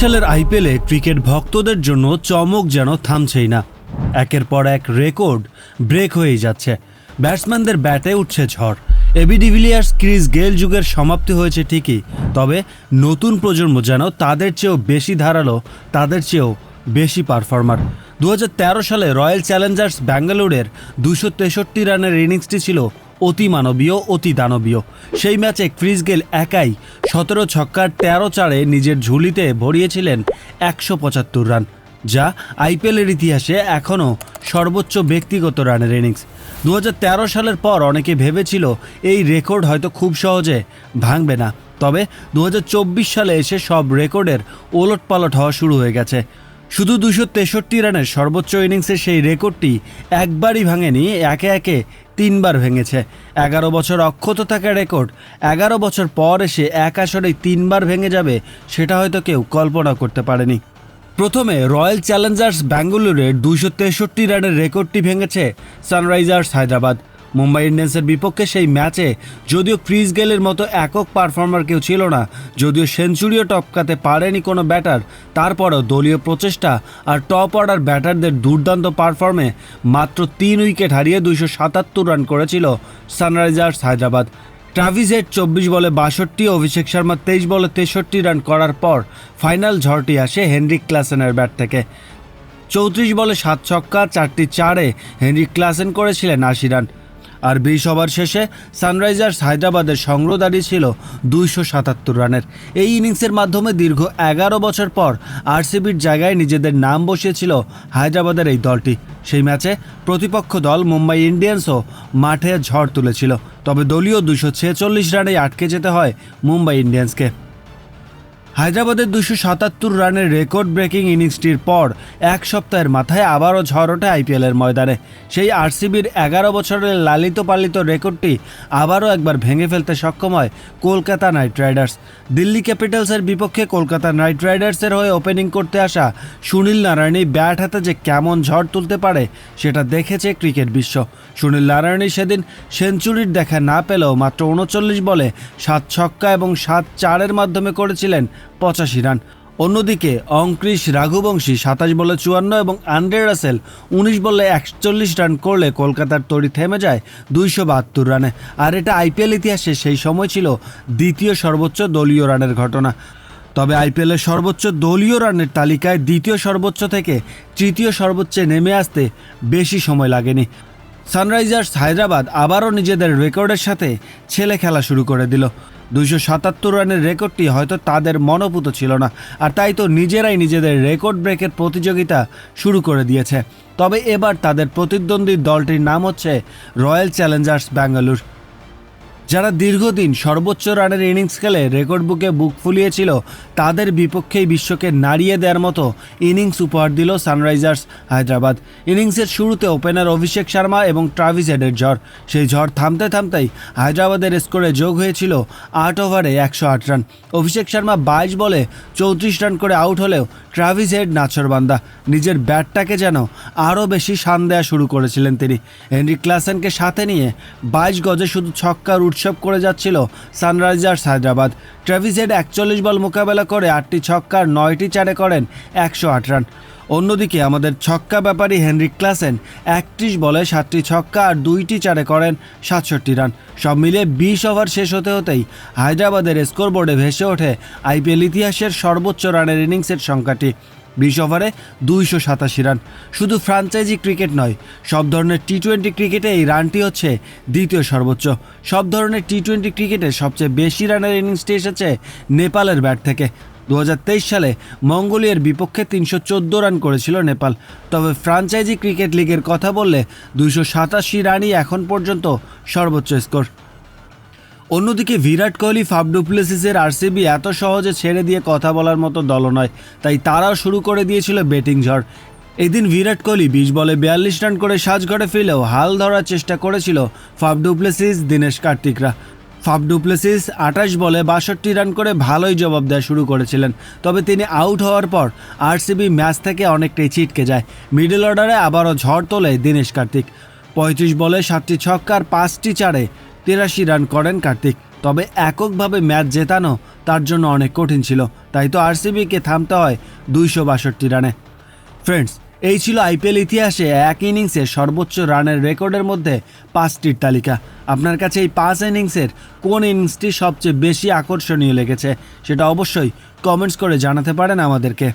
সালের আইপিএলে ক্রিকেট ভক্তদের জন্য চমক যেন থামছেই না। একের পর এক রেকর্ড ব্রেক হয়েই যাচ্ছে। ব্যাটসম্যানদের ব্যাটে উঠছে ঝড়। এবি ডিভিলিয়ার্স ক্রিস গেল যুগের সমাপ্তি হয়েছে ঠিকই, তবে নতুন প্রজন্ম যেন তাদের চেয়েও বেশি ধারালো, তাদের চেয়েও বেশি পারফর্মার। দু হাজার তেরো সালে রয়্যাল চ্যালেঞ্জার্স ব্যাঙ্গালোরের দুশো তেষট্টি রানের ইনিংসটি ছিল অতি মানবীয়, অতি দানবীয়। সেই ম্যাচে ক্রিস গেল একাই। সতেরো ছক্কার তেরো চারে নিজের ঝুলিতে ভরিয়েছিলেন একশো পঁচাত্তর রান, যা আইপিএলের ইতিহাসে এখনও সর্বোচ্চ ব্যক্তিগত রানের ইনিংস। দু হাজার তেরো সালের পর অনেকে ভেবেছিল এই রেকর্ড হয়তো খুব সহজে ভাঙবে না। তবে দু হাজার চব্বিশ সালে এসে সব রেকর্ডের ওলটপালট হওয়া শুরু হয়ে গেছে। শুধু দুশো তেষট্টি রানের সর্বোচ্চ ইনিংসের সেই রেকর্ডটি একবারই ভাঙেনি, একে একে তিনবার ভেঙেছে। এগারো বছর অক্ষত থাকা রেকর্ড, এগারো বছর পর এসে এক আসরেই তিনবার ভেঙে যাবে, সেটা হয়তো কেউ কল্পনা করতে পারেনি। প্রথমে রয়্যাল চ্যালেঞ্জার্স ব্যাঙ্গালোরের দুশো তেষট্টি রানের রেকর্ডটি ভেঙেছে সানরাইজার্স হায়দ্রাবাদ। মুম্বাই ইন্ডিয়ান্সের বিপক্ষে সেই ম্যাচে যদিও ক্রিস গেলের মতো একক পারফর্মার কেউ ছিল না, যদিও সেঞ্চুরিও টপকাতে পারেনি কোনো ব্যাটার, তারপরও দলীয় প্রচেষ্টা আর টপ অর্ডার ব্যাটারদের দুর্দান্ত পারফর্মে মাত্র তিন উইকেট হারিয়ে দুইশো সাতাত্তর রান করেছিল সানরাইজার্স হায়দ্রাবাদ। ট্রাভিস চব্বিশ বলে বাষট্টি, অভিষেক শর্মা তেইশ বলে তেষট্টি রান করার পর ফাইনাল ঝড়টি আসে হেনরিক ক্লাসেনের ব্যাট থেকে। চৌত্রিশ বলে সাত ছক্কা, চারটি চারে হেনরিক ক্লাসেন করেছিলেন আশি রান। আর বিশ ওভার শেষে সানরাইজার্স হায়দ্রাবাদের সংগ্রহ দাঁড়িয়েছিল দুইশো সাতাত্তর রানের। এই ইনিংসের মাধ্যমে দীর্ঘ এগারো বছর পর আরসিবির জায়গায় নিজেদের নাম বসিয়েছিল হায়দ্রাবাদের এই দলটি। সেই ম্যাচে প্রতিপক্ষ দল মুম্বাই ইন্ডিয়ান্সও মাঠে ঝড় তুলেছিল। তবে দলীয় দুশো ছেচল্লিশ রানেই আটকে যেতে হয় মুম্বাই ইন্ডিয়ান্সকে। হায়দ্রাবাদের দুশো সাতাত্তর রানের রেকর্ড ব্রেকিং ইনিংসটির পর এক সপ্তাহের মাথায় আবারও ঝড় ওঠে আইপিএলের ময়দানে। সেই আরসিবির এগারো বছরের লালিত পালিত রেকর্ডটি আবারও একবার ভেঙে ফেলতে সক্ষম হয় কলকাতা নাইট রাইডার্স। দিল্লি ক্যাপিটালসের বিপক্ষে কলকাতা নাইট রাইডার্সের হয়ে ওপেনিং করতে আসা সুনীল নারায়ণী ব্যাট হাতে যে কেমন ঝড় তুলতে পারে, সেটা দেখেছে ক্রিকেট বিশ্ব। সুনীল নারায়ণী সেদিন সেঞ্চুরির দেখা না পেলেও মাত্র উনচল্লিশ বলে সাত ছক্কা এবং সাত চারের মাধ্যমে করেছিলেন পঁচাশি রান। অন্যদিকে অঙ্কৃশ রাঘুবংশী সাতাশ বলে চুয়ান্ন এবং আন্ড্রে রাসেল উনিশ বলে একচল্লিশ রান করলে কলকাতার তরি থেমে যায় দুইশো বাহাত্তর রানে। আর এটা আইপিএল ইতিহাসে সেই সময় ছিল দ্বিতীয় সর্বোচ্চ দলীয় রানের ঘটনা। তবে আইপিএলের সর্বোচ্চ দলীয় রানের তালিকায় দ্বিতীয় সর্বোচ্চ থেকে তৃতীয় সর্বোচ্চে নেমে আসতে বেশি সময় লাগেনি। সানরাইজার্স হায়দ্রাবাদ আবারও নিজেদের রেকর্ডের সাথে ছেলে খেলা শুরু করে দিল। দুইশো সাতাত্তর রানের রেকর্ডটি হয়তো তাদের মনোভূত ছিল না। আর তাই তো নিজেরাই নিজেদের রেকর্ড ব্রেকের প্রতিযোগিতা শুরু করে দিয়েছে। তবে এবার তাদের প্রতিদ্বন্দ্বী দলটির নাম হচ্ছে রয়্যাল চ্যালেঞ্জার্স ব্যাঙ্গালোর। যারা দীর্ঘদিন সর্বোচ্চ রানের ইনিংস খেলে রেকর্ড বুকে বুক ফুলিয়েছিল, তাদের বিপক্ষেই বিশ্বকে নাড়িয়ে দেওয়ার মতো ইনিংস উপহার দিল সানরাইজার্স হায়দ্রাবাদ। ইনিংসের শুরুতে ওপেনার অভিষেক শর্মা এবং ট্রাভিস হেডের ঝড়। সেই ঝড় থামতে থামতেই হায়দ্রাবাদের স্কোরে যোগ হয়েছিল আট ওভারে একশো আট রান। অভিষেক শর্মা বাইশ বলে চৌত্রিশ রান করে আউট হলেও ট্রাভিস হেড নাছরবান্দা নিজের ব্যাটটাকে যেন আরও বেশি শান দেওয়া শুরু করেছিলেন তিনি। হেনরি ক্লাসেনকে সাথে নিয়ে বাইশ গজে শুধু ছক্কার উৎসব করে যাচ্ছিল সানরাইজার্স হায়দ্রাবাদ। ট্রাভিস হেড একচল্লিশ বল মোকাবেলা করে আটটি ছক্কার নয়টি চারে করেন একশো আট রান। অন্যদিকে আমাদের ছক্কা ব্যাপারী হেনরিক ক্লাসেন একত্রিশ বলে সাতটি ছক্কা আর দুইটি চারে করেন সাতষট্টি রান। সব মিলিয়ে বিশ ওভার শেষ হতে হতেই হায়দ্রাবাদের স্কোরবোর্ডে ভেসে ওঠে আইপিএল ইতিহাসের সর্বোচ্চ রানের ইনিংসের সংখ্যাটি। বিশ ওভারে দুইশো সাতাশি রান। শুধু ফ্রাঞ্চাইজি ক্রিকেট নয়, সব ধরনের টি টোয়েন্টি ক্রিকেটে এই রানটি হচ্ছে দ্বিতীয় সর্বোচ্চ। সব ধরনের টি টোয়েন্টি ক্রিকেটে সবচেয়ে বেশি রানের ইনিংসটি এসেছে নেপালের ব্যাট থেকে। দু হাজার তেইশ সালে মঙ্গোলিয়ার বিপক্ষে তিনশো চোদ্দ রান করেছিল নেপাল। তবে ফ্রাঞ্চাইজি ক্রিকেট লিগের কথা বললে দুইশো সাতাশি রানই এখন পর্যন্ত সর্বোচ্চ স্কোর। অন্যদিকে বিরাট কোহলি ফাফ ডুপ্লেসিসের আরসিবি এত সহজে ছেড়ে দিয়ে কথা বলার মতো দল নয়, তাই তারাও শুরু করে দিয়েছিল ব্যাটিং ঝড়। এদিন বিরাট কোহলি বিশ বলে বিয়াল্লিশ রান করে সাজঘরে ফিরলেও হাল ধরার চেষ্টা করেছিল ফাফ ডুপ্লেসিস দীনেশ কার্তিকরা। ফাফ ডুপ্লেসিস আঠাশ বলে বাষট্টি রান করে ভালোই জবাব দেওয়া শুরু করেছিলেন, তবে তিনি আউট হওয়ার পর আরসিবি ম্যাচ থেকে অনেকটাই ছিটকে যায়। মিডল অর্ডারে আবারও ঝড় তোলে দীনেশ কার্তিক। পঁয়ত্রিশ বলে সাতটি ছক্কার পাঁচটি চারে তিরাশি রান করেন কার্তিক। তবে এককভাবে ম্যাচ জেতানো তার জন্য অনেক কঠিন ছিল, তাই তো আরসিবিকে থামতে হয় দুইশো বাষট্টি রানে। ফ্রেন্ডস, এই ছিল আইপিএল ইতিহাসে এক ইনিংসে সর্বোচ্চ রানের রেকর্ডের মধ্যে পাঁচটির তালিকা। আপনার কাছে এই পাঁচ ইনিংসের কোন ইনিংসটি সবচেয়ে বেশি আকর্ষণীয় লেগেছে সেটা অবশ্যই কমেন্টস করে জানাতে পারেন আমাদেরকে।